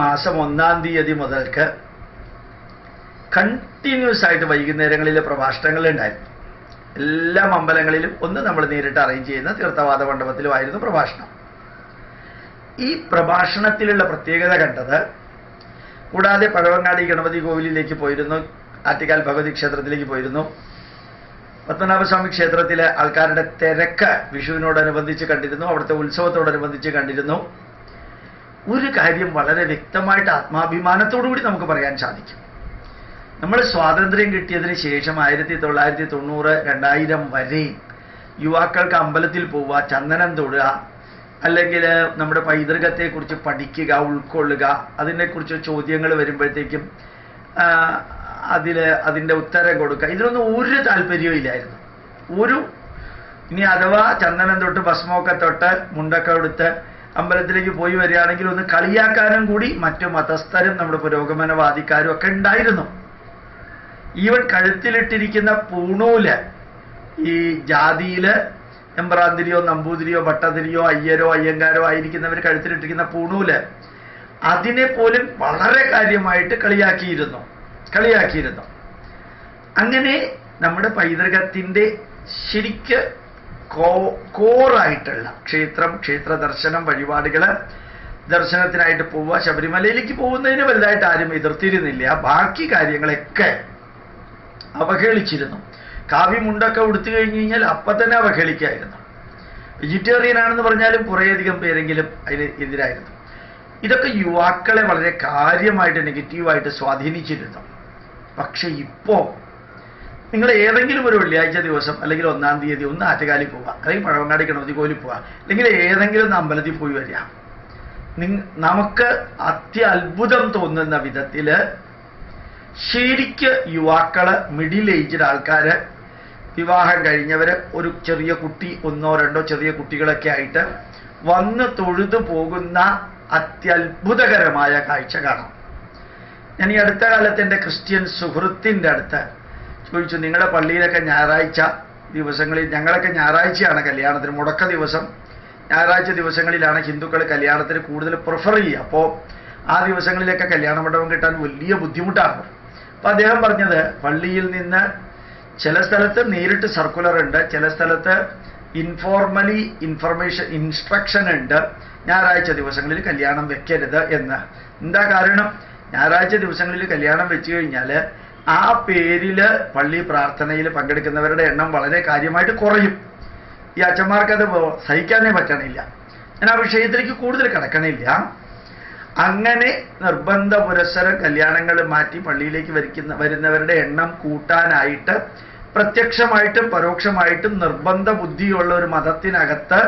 മാസം ഒന്നാം തീയതി മുതൽക്ക് കണ്ടിന്യൂസ് ആയിട്ട് വൈകുന്നേരങ്ങളിൽ പ്രഭാഷണങ്ങൾ ഉണ്ടായിരുന്നു. എല്ലാ അമ്പലങ്ങളിലും ഒന്ന് നമ്മൾ നേരിട്ട് അറേഞ്ച് ചെയ്യുന്ന തീർത്ഥവാദ മണ്ഡപത്തിലുമായിരുന്നു പ്രഭാഷണം. ഈ പ്രഭാഷണത്തിലുള്ള പ്രത്യേകത കണ്ടത് കൂടാതെ പഴവങ്ങാടി ഗണപതി കോവിലിലേക്ക് പോയിരുന്നു ആറ്റിക്കാൽ ഭഗവതി ക്ഷേത്രത്തിലേക്ക് പോയിരുന്നു. പത്മനാഭസ്വാമി ക്ഷേത്രത്തിലെ ആൾക്കാരുടെ തിരക്ക് വിഷുവിനോടനുബന്ധിച്ച് കണ്ടിരുന്നു അവിടുത്തെ ഉത്സവത്തോടനുബന്ധിച്ച് കണ്ടിരുന്നു. ഒരു കാര്യം വളരെ വ്യക്തമായിട്ട് ആത്മാഭിമാനത്തോടുകൂടി നമുക്ക് പറയാൻ സാധിക്കും. നമ്മൾ സ്വാതന്ത്ര്യം കിട്ടിയതിന് ശേഷം ആയിരത്തി തൊള്ളായിരത്തി തൊണ്ണൂറ് രണ്ടായിരം വരെ യുവാക്കൾക്ക് അമ്പലത്തിൽ പോവുക ചന്ദനം തൊടുക അല്ലെങ്കിൽ നമ്മുടെ പൈതൃകത്തെക്കുറിച്ച് പഠിക്കുക ഉൾക്കൊള്ളുക അതിനെക്കുറിച്ച് ചോദ്യങ്ങൾ വരുമ്പോഴത്തേക്കും അതിൽ അതിന്റെ ഉത്തരം കൊടുക്കുക. ഇതിനൊന്നും ഒരു താല്പര്യവും ഇല്ലായിരുന്നു. ഒരു ഇനി അഥവാ ചന്ദനം തൊട്ട് ഭസ്മമൊക്കെ തൊട്ട് മുണ്ടൊക്കെ എടുത്ത് അമ്പലത്തിലേക്ക് പോയി വരികയാണെങ്കിൽ ഒന്ന് കളിയാക്കാനും കൂടി മറ്റു മതസ്ഥരും നമ്മുടെ പുരോഗമനവാദിക്കാരും ഒക്കെ ഉണ്ടായിരുന്നു. ഈവൻ കഴുത്തിലിട്ടിരിക്കുന്ന പൂണൂൽ ഈ ജാതിയിൽ എമ്പ്രാന്തിരിയോ നമ്പൂതിരിയോ ഭട്ടതിരിയോ അയ്യരോ അയ്യങ്കാരോ ആയിരിക്കുന്നവർ കഴുത്തിലിട്ടിരിക്കുന്ന പൂണൂൽ അതിനെ പോലും വളരെ കാര്യമായിട്ട് കളിയാക്കിയിരുന്നു. കളിയാക്കിയിരുന്നു. അങ്ങനെ നമ്മുടെ പൈതൃകത്തിന്റെ ശരിക്ക് കോറായിട്ടുള്ള ക്ഷേത്രം ക്ഷേത്ര ദർശനം വഴിപാടുകൾ ദർശനത്തിനായിട്ട് പോവുക. ശബരിമലയിലേക്ക് പോകുന്നതിന് വലുതായിട്ട് ആരും എതിർത്തിരുന്നില്ല. ബാക്കി കാര്യങ്ങളൊക്കെ അവഹേളിച്ചിരുന്നു. കാവ്യമുണ്ടൊക്കെ ഉടുത്തു കഴിഞ്ഞു കഴിഞ്ഞാൽ അപ്പം തന്നെ അവഹേളിക്കായിരുന്നു. വെജിറ്റേറിയൻ ആണെന്ന് പറഞ്ഞാലും കുറേയധികം പേരെങ്കിലും അതിന് എതിരായിരുന്നു. ഇതൊക്കെ യുവാക്കളെ വളരെ കാര്യമായിട്ട് നെഗറ്റീവായിട്ട് സ്വാധീനിച്ചിരുന്നു. പക്ഷെ ഇപ്പോൾ നിങ്ങൾ ഏതെങ്കിലും ഒരു വെള്ളിയാഴ്ച ദിവസം അല്ലെങ്കിൽ ഒന്നാം തീയതി ഒന്ന് ആറ്റുകാലിൽ പോവുക. അല്ലെങ്കിൽ പഴവങ്ങാടി ഗണപതി കോലിൽ പോവുക. അല്ലെങ്കിൽ ഏതെങ്കിലും അമ്പലത്തിൽ പോയി വരിക. നമുക്ക് അത്യത്ഭുതം തോന്നുന്ന വിധത്തിൽ ശരിക്ക് യുവാക്കൾ മിഡിൽ ഏജ്ഡ് ആൾക്കാര് വിവാഹം കഴിഞ്ഞവര് ഒരു ചെറിയ കുട്ടി ഒന്നോ രണ്ടോ ചെറിയ കുട്ടികളൊക്കെ ആയിട്ട് വന്ന് തൊഴുതു പോകുന്ന അത്യത്ഭുതകരമായ കാഴ്ച കാണാം. ഞാൻ ഈ അടുത്ത കാലത്ത് എന്റെ ക്രിസ്ത്യൻ സുഹൃത്തിന്റെ അടുത്ത് ചോദിച്ചു നിങ്ങളുടെ പള്ളിയിലൊക്കെ ഞായറാഴ്ച ദിവസങ്ങളിൽ ഞങ്ങളൊക്കെ ഞായറാഴ്ചയാണ് കല്യാണത്തിന്. മുടക്ക ദിവസം ഞായറാഴ്ച ദിവസങ്ങളിലാണ് ഹിന്ദുക്കൾ കല്യാണത്തിന് കൂടുതൽ പ്രിഫർ ചെയ്യുക. അപ്പോൾ ആ ദിവസങ്ങളിലൊക്കെ കല്യാണ മണ്ഡപം കിട്ടാൻ വലിയ ബുദ്ധിമുട്ടാണ്. അപ്പം അദ്ദേഹം പറഞ്ഞത് പള്ളിയിൽ നിന്ന് ചില സ്ഥലത്ത് നേരിട്ട് സർക്കുലർ ഉണ്ട് ചില സ്ഥലത്ത് ഇൻഫോർമലി ഇൻഫർമേഷൻ ഇൻസ്ട്രക്ഷൻ ഉണ്ട്. ഞായറാഴ്ച ദിവസങ്ങളിൽ കല്യാണം വെക്കരുത് എന്ന്. എന്താ കാരണം? ഞായറാഴ്ച ദിവസങ്ങളിൽ കല്യാണം വെച്ചു കഴിഞ്ഞാൽ ആ പേരിൽ പള്ളി പ്രാർത്ഥനയിൽ പങ്കെടുക്കുന്നവരുടെ എണ്ണം വളരെ കാര്യമായിട്ട് കുറയും. ഈ അച്ഛന്മാർക്കത് സഹിക്കാനേ പറ്റണില്ല. ഞാൻ ആ വിഷയത്തിലേക്ക് കൂടുതൽ കിടക്കണില്ല. അങ്ങനെ നിർബന്ധ പുരസ്സരം കല്യാണങ്ങൾ മാറ്റി പള്ളിയിലേക്ക് വരിക്കുന്ന വരുന്നവരുടെ എണ്ണം കൂട്ടാനായിട്ട് പ്രത്യക്ഷമായിട്ടും പരോക്ഷമായിട്ടും നിർബന്ധ ബുദ്ധിയുള്ള ഒരു മതത്തിനകത്ത്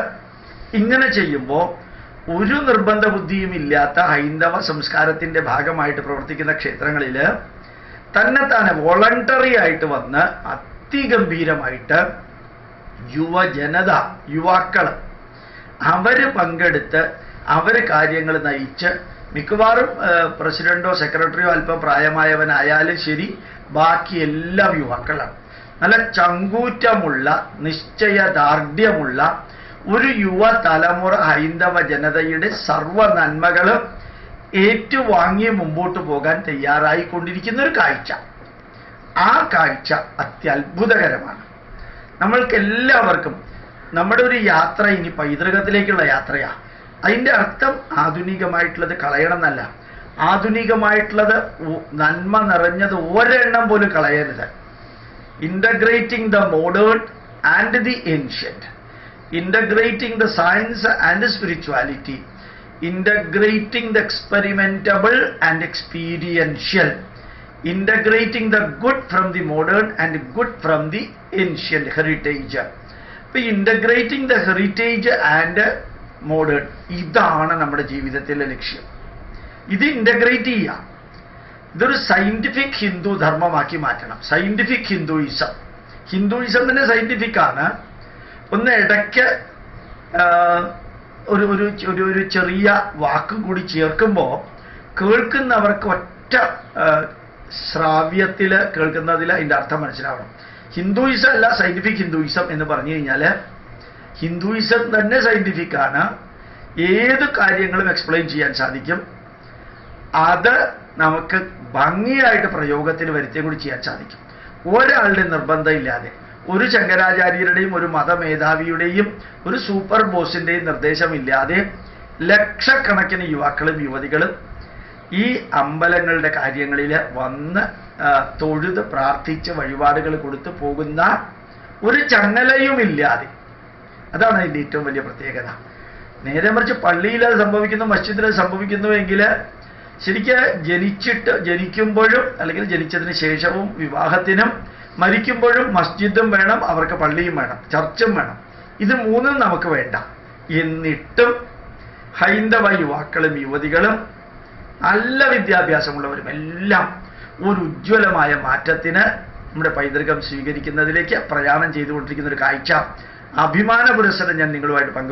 ഇങ്ങനെ ചെയ്യുമ്പോൾ ഒരു നിർബന്ധ ബുദ്ധിയും ഇല്ലാത്ത ഹൈന്ദവ സംസ്കാരത്തിന്റെ ഭാഗമായിട്ട് പ്രവർത്തിക്കുന്ന ക്ഷേത്രങ്ങളിൽ തന്നെത്താനെ വോളണ്ടറി ആയിട്ട് വന്ന് അതിഗംഭീരമായിട്ട് യുവജനത യുവാക്കൾ അവർ പങ്കെടുത്ത് അവർ കാര്യങ്ങൾ നയിച്ച് മിക്കവാറും പ്രസിഡന്റോ സെക്രട്ടറിയോ അല്പം പ്രായമായവനായാലും ശരി ബാക്കി എല്ലാം യുവാക്കളാണ്. നല്ല ചങ്കൂറ്റമുള്ള നിശ്ചയദാർഢ്യമുള്ള ഒരു യുവ തലമുറ ഹൈന്ദവ ജനതയുടെ സർവ നന്മകളും ഏറ്റുവാങ്ങി മുമ്പോട്ട് പോകാൻ തയ്യാറായിക്കൊണ്ടിരിക്കുന്ന ഒരു കാഴ്ച. ആ കാഴ്ച അത്യത്ഭുതകരമാണ്. നമ്മൾക്ക് എല്ലാവർക്കും നമ്മുടെ ഒരു യാത്ര ഇനി പൈതൃകത്തിലേക്കുള്ള യാത്രയാ. അതിന്റെ അർത്ഥം ആധുനികമായിട്ടുള്ളത് കളയണം എന്നല്ല ആധുനികമായിട്ടുള്ളത് നന്മ നിറഞ്ഞത് ഒരെണ്ണം പോലും കളയരുത്. Integrating the modern and the ancient integrating the science and spirituality integrating the experimentable and experiential integrating the good from the modern and good from the ancient heritage ഇപ്പൊ integrating the heritage and modern ഇതാണ് നമ്മുടെ ജീവിതത്തിലെ ലക്ഷ്യം. ഇത് integrate ചെയ്യുക. ഇതൊരു scientific Hindu ധർമ്മമാക്കി മാറ്റണം. സയന്റിഫിക് ഹിന്ദുയിസം ഹിന്ദുയിസം തന്നെ സയന്റിഫിക് ആണ്. ഒന്ന് ഇടയ്ക്ക് ഒരു ഒരു ഒരു ഒരു ചെറിയ വാക്കും കൂടി ചേർക്കുമ്പോൾ കേൾക്കുന്നവർക്ക് ഒറ്റ ശ്രാവ്യത്തിൽ കേൾക്കുന്നതിൽ അതിന്റെ അർത്ഥം മനസ്സിലാവണം. ഹിന്ദുയിസം അല്ല സയന്റിഫിക് ഹിന്ദുയിസം എന്ന് പറഞ്ഞു കഴിഞ്ഞാൽ ഹിന്ദുയിസം തന്നെ സയന്റിഫിക് ആണ്. ഏത് കാര്യങ്ങളും എക്സ്പ്ലെയിൻ ചെയ്യാൻ സാധിക്കും. അത് നമുക്ക് ഭംഗിയായിട്ട് പ്രയോഗത്തിൽ വരുത്തിയും കൂടി ചെയ്യാൻ സാധിക്കും. ഒരാളുടെ നിർബന്ധമില്ലാതെ ഒരു ശങ്കരാചാര്യരുടെയും ഒരു മതമേധാവിയുടെയും ഒരു സൂപ്പർ ബോസിന്റെയും നിർദ്ദേശമില്ലാതെ ലക്ഷക്കണക്കിന് യുവാക്കളും യുവതികളും ഈ അമ്പലങ്ങളുടെ കാര്യങ്ങളിൽ വന്ന് തൊഴുത് പ്രാർത്ഥിച്ച് വഴിപാടുകൾ കൊടുത്തു പോകുന്ന ഒരു ചങ്ങലയുമില്ലാതെ അതാണ് അതിന്റെ ഏറ്റവും വലിയ പ്രത്യേകത. നേരെ മറിച്ച് പള്ളിയിൽ അത് സംഭവിക്കുന്നു മസ്ജിദിൽ അത് സംഭവിക്കുന്നുവെങ്കിൽ ശരിക്ക് ജനിച്ചിട്ട് ജനിക്കുമ്പോഴും അല്ലെങ്കിൽ ജനിച്ചതിന് ശേഷവും വിവാഹത്തിനും മരിക്കുമ്പോഴും മസ്ജിദും വേണം അവർക്ക് പള്ളിയും വേണം ചർച്ചും വേണം. ഇത് മൂന്നും നമുക്ക് വേണ്ട. എന്നിട്ടും ഹൈന്ദവ യുവാക്കളും യുവതികളും നല്ല വിദ്യാഭ്യാസമുള്ളവരും എല്ലാം ഒരു ഉജ്ജ്വലമായ മാറ്റത്തിന് നമ്മുടെ പൈതൃകം സ്വീകരിക്കുന്നതിലേക്ക് പ്രയാണം ചെയ്തുകൊണ്ടിരിക്കുന്ന ഒരു കാഴ്ച. അഭിമാന പുരസ്സരം ഞാൻ നിങ്ങളുമായിട്ട് പങ്കു